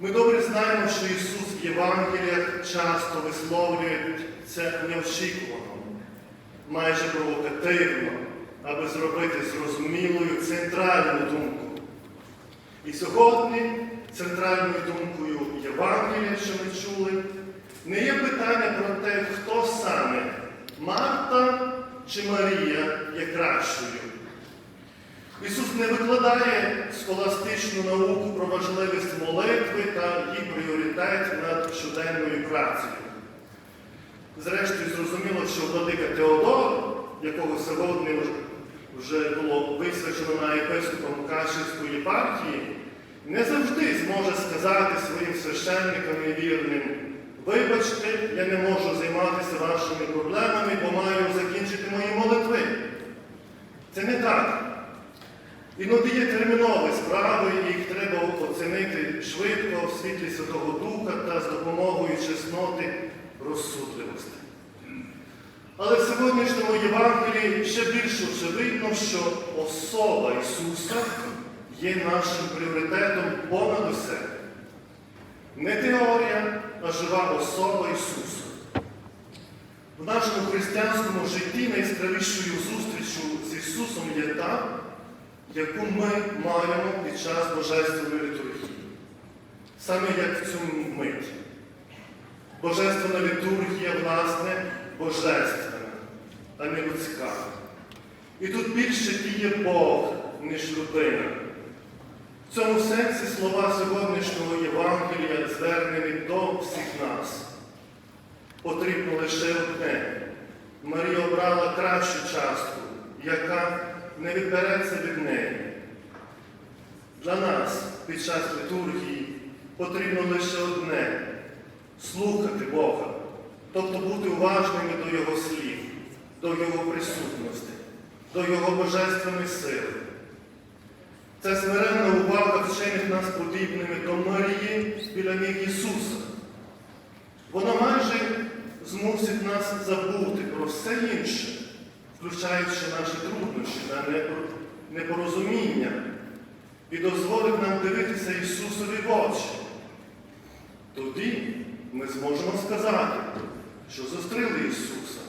Ми добре знаємо, що Ісус в Євангеліях часто висловлює це неочікувано, майже провокативно, аби зробити зрозумілою центральну думку. І сьогодні центральною думкою Євангелія, що ми чули, не є питання про те, хто саме Марта чи Марія є кращою. Ісус не викладає схоластичну науку про важливість молитви та її пріоритет над щоденною працею. Зрештою, зрозуміло, що владика Теодор, якого сьогодні вже було висвячено на єпископом Кашівської єпархії, не завжди зможе сказати своїм священникам і вірним, вибачте, я не можу займатися вашими проблемами, бо маю закінчити мої молитви. Це не так. Іноді є термінові справи, їх треба оцінити швидко в світлі Святого Духа та з допомогою чесноти розсудливості. Але в сьогоднішньому Євангелії ще більше очевидно, що особа Ісуса є нашим пріоритетом понад усе. Не теорія, а жива особа Ісуса. В нашому християнському житті найяскравішою зустрічю з Ісусом є та, яку ми маємо під час Божественної літургії. Саме як в цю мить. Божественна літургія, власне, божественна, а не людська. І тут більше діє Бог, ніж людина. В цьому сенсі слова сьогоднішнього Євангелія звернені до всіх нас. Потрібно лише одне. Марія обрала кращу частку, яка не відбереться від неї. Для нас під час літургії потрібно лише одне слухати Бога, тобто бути уважними до Його слів, до Його присутності, до Його божественної сили. Ця смиренна увага вчинить нас подібними до Марії біля ніг Ісуса. Вона майже змусить нас забути про все інше, включаючи наші труднощі та непорозуміння, і дозволить нам дивитися Ісусові в очі. Тоді ми зможемо сказати, що зустріли Ісуса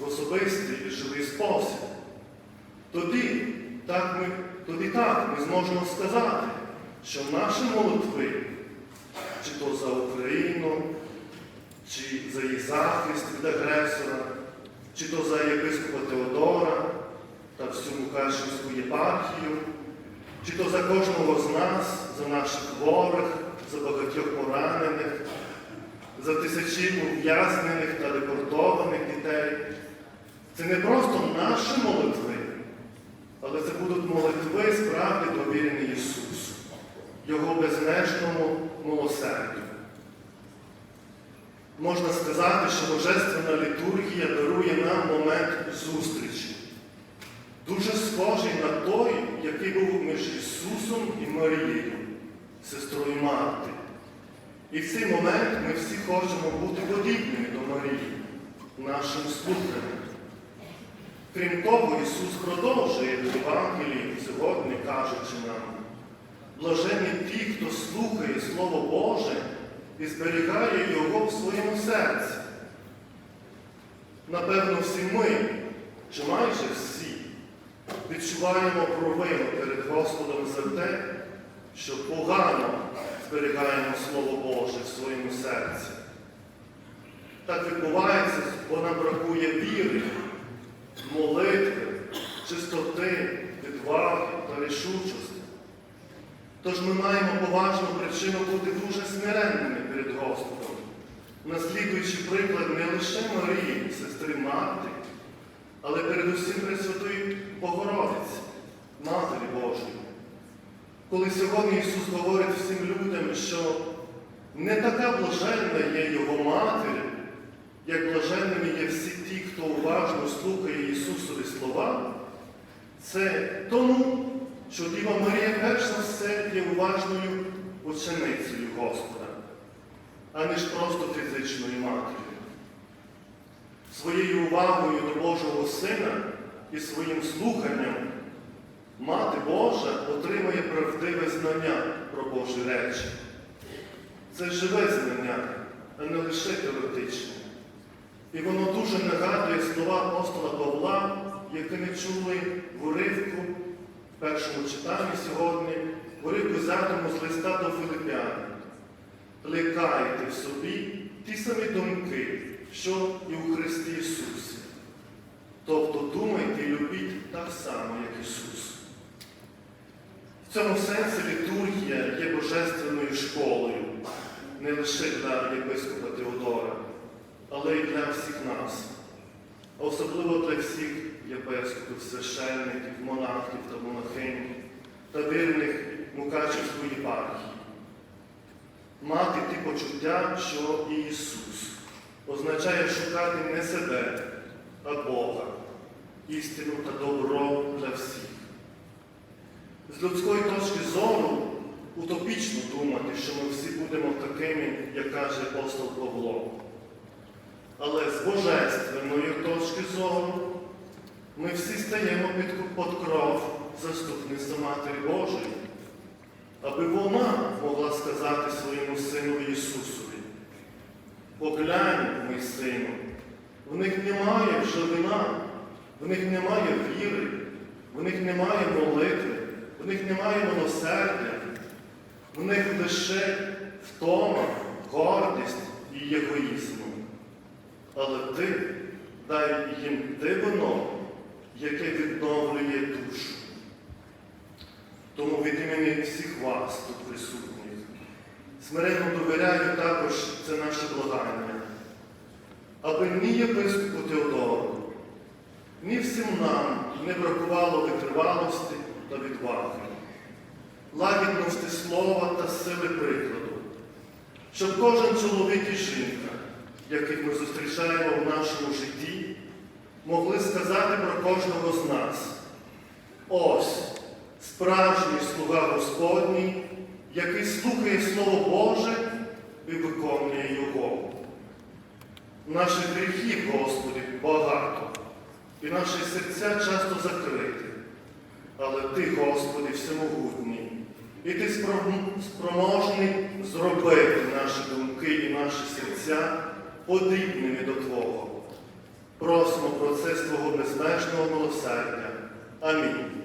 в особистий і живий спосіб. Тоді так ми, тоді так ми зможемо сказати, що наші молитви, чи то за Україну, чи за її захист від агресора, чи то за єпископа Теодора та всю Мукачівську єпархію, чи то за кожного з нас, за наших хворих, за багатьох поранених, за тисячі ув'язнених та депортованих дітей. Це не просто наша молитви, але це будуть молитви справді довірені Ісусу, Його безмежному милосердю. Можна сказати, що Божественна літургія дарує нам момент зустрічі, дуже схожий на той, який був між Ісусом і Марією, сестрою Марти. І в цей момент ми всі хочемо бути подібними до Марії, нашим слуханням. Крім того, Ісус продовжує в Євангелії сьогодні, кажучи нам, блажені ті, хто слухає Слово Боже і зберігає його в своєму серці. Напевно, всі ми, чи майже всі, відчуваємо провину перед Господом за те, що погано зберігаємо Слово Боже в своєму серці. Так відбувається, бо нам бракує віри, молитви, чистоти, відваги та рішучості. Тож ми маємо поважну причину бути дуже смиренними Господом, наслідуючи приклад не лише Марії, сестри Марти, але передусім Пресвятої Богородиці, Матері Божої. Коли сьогодні Ісус говорить всім людям, що не така блаженна є Його матір, як блаженними є всі ті, хто уважно слухає Ісусові слова, це тому, що Діва Марія перш за все є уважною ученицею Господа, а не ж просто фізичною матір'ю. Своєю увагою до Божого Сина і своїм слуханням Мати Божа отримує правдиве знання про Божі речі. це живе знання, а не лише теоретичне. І воно дуже нагадує слова апостола Павла, які ми чули в уривку в першому читанні сьогодні, в уривку взятому з листа до Филиппян. Плекайте в собі ті самі думки, що і у Христі Ісусі. Тобто думайте і любіть так само, як Ісус. В цьому сенсі літургія є божественною школою не лише для єпископа Теодора, але й для всіх нас, особливо для всіх єпископів, священників, монахів та монахинь та вірних Мукачівської єпархії. Мати ті почуття, що і Ісус, означає шукати не себе, а Бога, істину та добро для всіх. З людської точки зору утопічно думати, що ми всі будемо такими, як каже апостол Павло. Але з божественної точки зору ми всі стаємо під, кров заступництва Матері Божої, аби вона могла сказати своєму сину Ісусові, поглянь, мій сину, в них немає вже вина, в них немає віри, в них немає молитви, в них немає милосердя, в них лише втома, гордість і егоїзм. Але ти дай їм те вино, яке відновлює душу. Тому від імені всіх вас тут присутніх. Смиренно довіряю також це наше благання, аби ні єпископу Теодору, ні всім нам не бракувало витривалості та відваги, лагідності слова та сили прикладу, щоб кожен чоловік і жінка, яких ми зустрічаємо в нашому житті, могли сказати про кожного з нас. Ось справжній слуга Господній, який слухає Слово Боже і виконує Його. Наших гріхів, Господи, багато, і наші серця часто закриті. Але Ти, Господи, всемогутній, і Ти спроможний зробити наші думки і наші серця подібними до Твого. Просимо про це з Твого безмежного милосердя. Амінь.